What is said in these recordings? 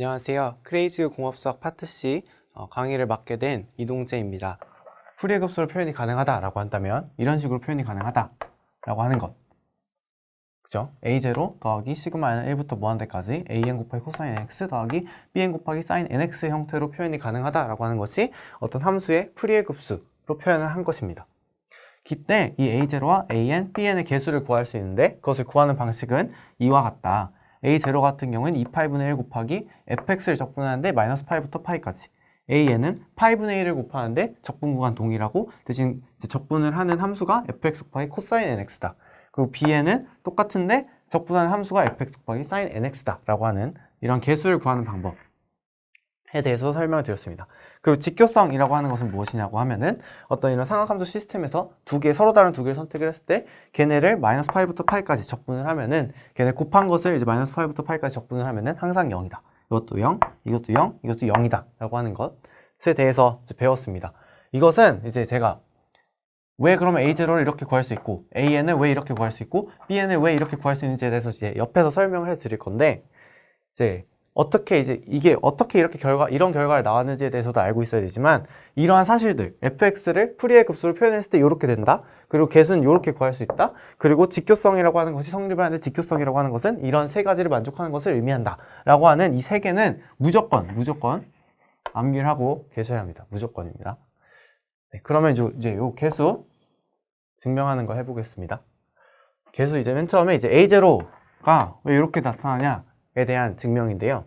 안녕하세요. 크레이즈 공업수학 파트 C 어, 강의를 맡게 된 이동재입니다. 풀이의 급수로 표현이 가능하다라고 한다면 이런 식으로 표현이 가능하다라고 하는 것. 그죠? a0 더하기 시그마 n 1부터 무한대까지 an 곱하기 코사인 nx 더하기 bn 곱하기 사인 nx 형태로 표현이 가능하다라고 하는 것이 어떤 함수의 풀이의 급수로 표현을 한 것입니다. 이때 이 a0와 an, bn의 개수를 구할 수 있는데 그것을 구하는 방식은 이와 같다. A0 같은 경우는 2파이분의 1 곱하기 fx를 적분하는데 마이너스 파이부터 파이까지 an은 파이분의 1을 곱하는데 적분 구간 동일하고 대신 적분을 하는 함수가 fx 곱하기 코사인 nx다. 그리고 bn은 똑같은데 적분하는 함수가 fx 곱하기 사인 nx다 라고 하는 이런 개수를 구하는 방법 에 대해서 설명을 드렸습니다. 그리고 직교성이라고 하는 것은 무엇이냐고 하면은 어떤 이런 삼각함수 시스템에서 두 개, 서로 다른 두 개를 선택을 했을 때 걔네를 마이너스 파이부터 파이까지 적분을 하면은 걔네 곱한 것을 이제 마이너스 파이부터 파이까지 적분을 하면은 항상 0이다. 이것도 0, 이것도 0, 이것도 0이다. 라고 하는 것에 대해서 배웠습니다. 이것은 이제 제가 왜 그러면 A0를 이렇게 구할 수 있고 AN을 왜 이렇게 구할 수 있고 BN을 왜 이렇게 구할 수 있는지에 대해서 이제 옆에서 설명을 해 드릴 건데 이제 어떻게 이제 이게 어떻게 이렇게 결과 이런 결과가 나왔는지에 대해서도 알고 있어야 되지만 이러한 사실들 fx를 프리의 급수로 표현했을 때 이렇게 된다. 그리고 개수는 이렇게 구할 수 있다. 그리고 직교성이라고 하는 것이 성립을 하는데 직교성이라고 하는 것은 이런 세 가지를 만족하는 것을 의미한다라고 하는 이 세 개는 무조건 무조건 암기를 하고 계셔야 합니다. 무조건입니다. 네, 그러면 이제 요 개수 증명하는 거 해보겠습니다. 개수 이제 맨 처음에 이제 a0가 왜 이렇게 나타나냐에 대한 증명인데요.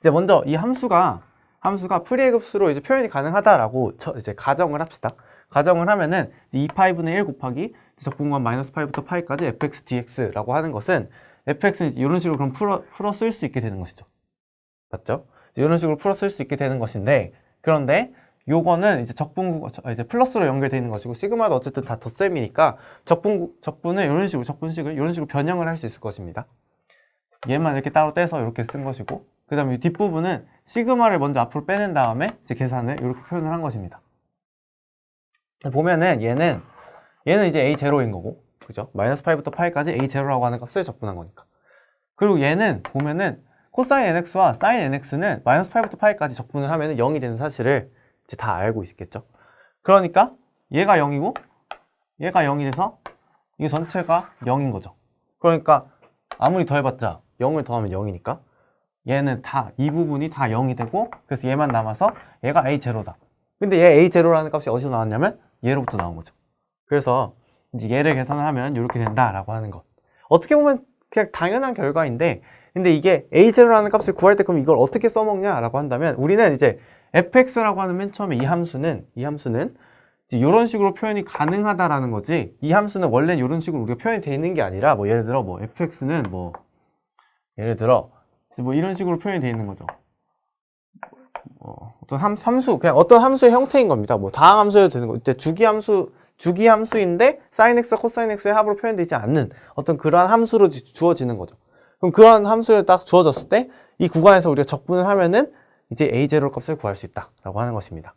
이제 먼저 이 함수가 함수가 프리의 급수로 이제 표현이 가능하다라고 쳐- 이제 가정을 합시다. 가정을 하면은 2파이분의 1 곱하기 적분관 마이너스 파이부터 파이까지 fx dx라고 하는 것은 fx는 이런 식으로 그럼 풀어, 풀어 쓸 수 있게 되는 것이죠. 맞죠? 이런 식으로 풀어 쓸 수 있게 되는 것인데 그런데 요거는 이제 적분 이제 플러스로 연결되어 있는 것이고 시그마도 어쨌든 다 덧셈이니까 적분 적분을 이런 식으로 적분식을 이런 식으로 변형을 할 수 있을 것입니다. 얘만 이렇게 따로 떼서 이렇게 쓴 것이고 그 다음에 뒷부분은 시그마를 먼저 앞으로 빼낸 다음에 이제 계산을 이렇게 표현을 한 것입니다. 보면은 얘는 얘는 이제 a0인 거고 그죠? 마이너스 파이부터 파이까지 a0라고 하는 값을 적분한 거니까 그리고 얘는 보면은 코사인 nx와 사인 nx는 마이너스 파이부터 파이까지 적분을 하면 0이 되는 사실을 이제 다 알고 있겠죠? 그러니까 얘가 0이고 얘가 0이 돼서 이 전체가 0인 거죠. 그러니까 아무리 더해봤자 0을 더하면 0이니까 얘는 다 이 부분이 다 0이 되고 그래서 얘만 남아서 얘가 a0다. 근데 얘 a0라는 값이 어디서 나왔냐면 얘로부터 나온 거죠. 그래서 이제 얘를 계산을 하면 이렇게 된다라고 하는 것. 어떻게 보면 그냥 당연한 결과인데 근데 이게 a0라는 값을 구할 때 그럼 이걸 어떻게 써먹냐라고 한다면 우리는 이제 fx라고 하는 맨 처음에 이 함수는 이 함수는 이런 식으로 표현이 가능하다라는 거지 이 함수는 원래 이런 식으로 우리가 표현이 되어 있는 게 아니라 뭐 예를 들어 뭐 fx는 뭐 예를 들어 뭐 이런 식으로 표현이 되어 있는 거죠. 뭐 어떤 함, 함수 그냥 어떤 함수의 형태인 겁니다. 뭐 다항 함수여도 되는 거. 이때 주기 함수 주기 함수인데 sin x와 cos x의 합으로 표현되지 않는 어떤 그러한 함수로 지- 주어지는 거죠. 그럼 그런 함수를 딱 주어졌을 때 이 구간에서 우리가 적분을 하면은 이제 a0 값을 구할 수 있다라고 하는 것입니다.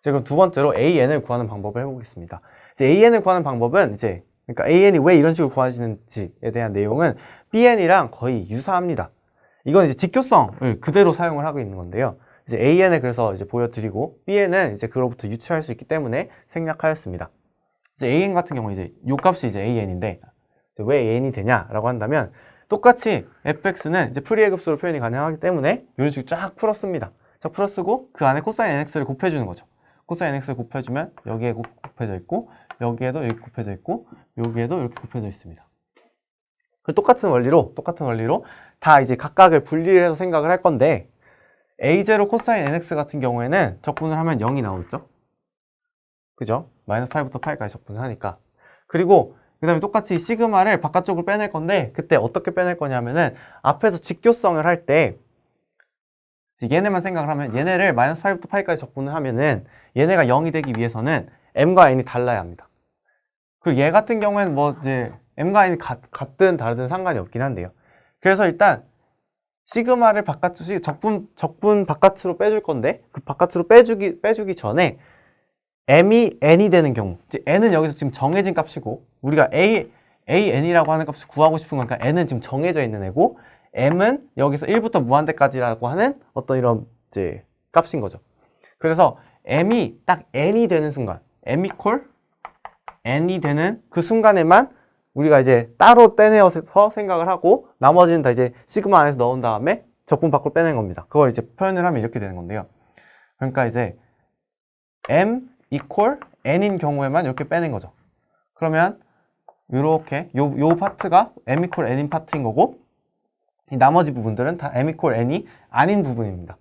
이제 그럼 두 번째로 an을 구하는 방법을 해보겠습니다. 이제 an을 구하는 방법은 이제 그러니까 an이 왜 이런 식으로 구하지는지에 대한 내용은 bn이랑 거의 유사합니다. 이건 이제 직교성을 그대로 사용을 하고 있는 건데요. 이제 an을 그래서 이제 보여드리고 bn은 이제 그로부터 유추할 수 있기 때문에 생략하였습니다. 이제 an 같은 경우 이제 요 값이 이제 an인데 왜 an이 되냐라고 한다면 똑같이 fx는 이제 프리의 급수로 표현이 가능하기 때문에 이런 식으로 쫙 풀었습니다. 쫙 풀어쓰고 그 안에 코사인 nx를 곱해주는 거죠. 코사인 nx를 곱해주면 여기에 곱- 곱해져 있고 여기에도 이렇게 곱해져 있고 여기에도 이렇게 곱해져 있습니다. 그 똑같은 원리로 똑같은 원리로 다 이제 각각을 분리를 해서 생각을 할 건데 a0 코사인 nx 같은 경우에는 적분을 하면 0이 나오겠죠? 그죠? 마이너스 8부터 8까지 적분을 하니까 그리고 그 다음에 똑같이 시그마를 바깥쪽으로 빼낼 건데 그때 어떻게 빼낼 거냐면은 앞에서 직교성을 할 때 얘네만 생각을 하면 얘네를 마이너스 8부터 8까지 적분을 하면은 얘네가 0이 되기 위해서는 m과 n이 달라야 합니다. 그리고 얘 같은 경우에는 뭐 이제 m과 n이 같, 같든 다르든 상관이 없긴 한데요. 그래서 일단 시그마를 바깥쪽 시- 적분 적분 바깥으로 빼줄 건데 그 바깥으로 빼주기 빼주기 전에 m이 n이 되는 경우 이제 n은 여기서 지금 정해진 값이고 우리가 a a n이라고 하는 값을 구하고 싶은 거니까 n은 지금 정해져 있는 애고 m은 여기서 1부터 무한대까지라고 하는 어떤 이런 이제 값인 거죠. 그래서 m이 딱 n이 되는 순간, m 이퀄 n이 되는 그 순간에만 우리가 이제 따로 떼내어서 생각을 하고 나머지는 다 이제 시그마 안에서 넣은 다음에 적분 밖으로 빼낸 겁니다. 그걸 이제 표현을 하면 이렇게 되는 건데요. 그러니까 이제 m 이퀄 n인 경우에만 이렇게 빼낸 거죠. 그러면 이렇게 요, 요 파트가 m 이퀄 n인 파트인 거고 이 나머지 부분들은 다 m 이퀄 n이 아닌 부분입니다.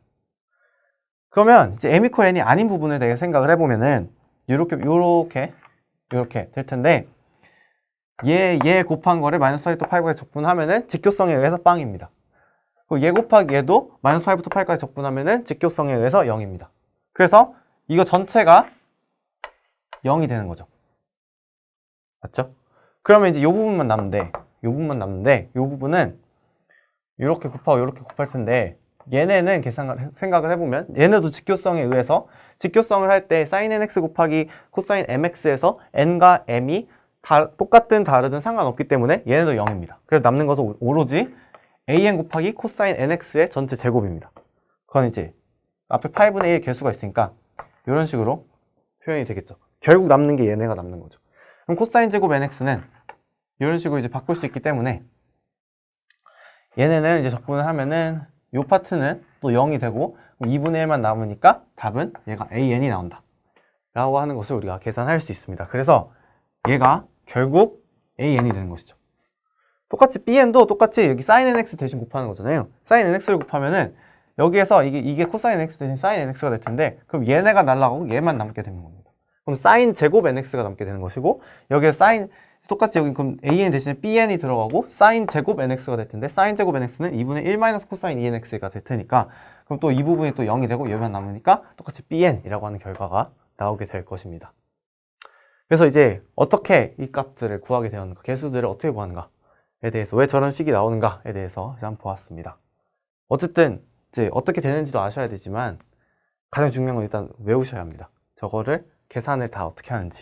그러면 이제 m 이퀄 n이 아닌 부분에 대해 생각을 해보면은 이렇게 요렇게 요렇게 될 텐데 얘, 얘 곱한 거를 마이너스 5부터 8까지 적분하면은 직교성에 의해서 빵입니다. 그리고 얘 곱하기 얘도 마이너스 8부터 8까지 적분하면은 직교성에 의해서 0입니다. 그래서 이거 전체가 0이 되는 거죠. 맞죠? 그러면 이제 이 부분만 남는데, 이 부분만 남는데, 이 부분은 이렇게 곱하고 이렇게 곱할 텐데, 얘네는 계산을, 생각을 해보면, 얘네도 직교성에 의해서, 직교성을 할 때 sin nx 곱하기 코사인 mx에서 n과 m이 다, 똑같든 다르든 상관없기 때문에 얘네도 0입니다. 그래서 남는 것은 오- 오로지 an 곱하기 코사인 nx의 전체 제곱입니다. 그건 이제 앞에 8분의 1 개수가 있으니까 이런 식으로 표현이 되겠죠. 결국 남는 게 얘네가 남는 거죠. 그럼 코사인 제곱 nx는 이런 식으로 이제 바꿀 수 있기 때문에 얘네는 이제 적분을 하면은 이 파트는 또 0이 되고 2분의 1만 남으니까 답은 얘가 an이 나온다. 라고 하는 것을 우리가 계산할 수 있습니다. 그래서 얘가 결국 an이 되는 것이죠. 똑같이 bn도 똑같이 여기 sin nx 대신 곱하는 거잖아요. sin nx를 곱하면은 여기에서 이게, 이게 코사인 nx 대신 sin nx가 될 텐데 그럼 얘네가 날라가고 얘만 남게 되는 겁니다. 그럼 sin 제곱 nx가 남게 되는 것이고 여기에 sin 똑같이 여기 그럼 an 대신에 bn이 들어가고 sin 제곱 nx가 될 텐데 sin 제곱 nx는 2분의 1 마이너스 코사인 2nx가 될 테니까 그럼 또 이 부분이 또 0이 되고 얘만 남으니까 똑같이 bn이라고 하는 결과가 나오게 될 것입니다. 그래서 이제 어떻게 이 값들을 구하게 되었는가, 개수들을 어떻게 구하는가에 대해서 왜 저런 식이 나오는가에 대해서 한번 보았습니다. 어쨌든 이제 어떻게 되는지도 아셔야 되지만 가장 중요한 건 일단 외우셔야 합니다. 저거를 계산을 다 어떻게 하는지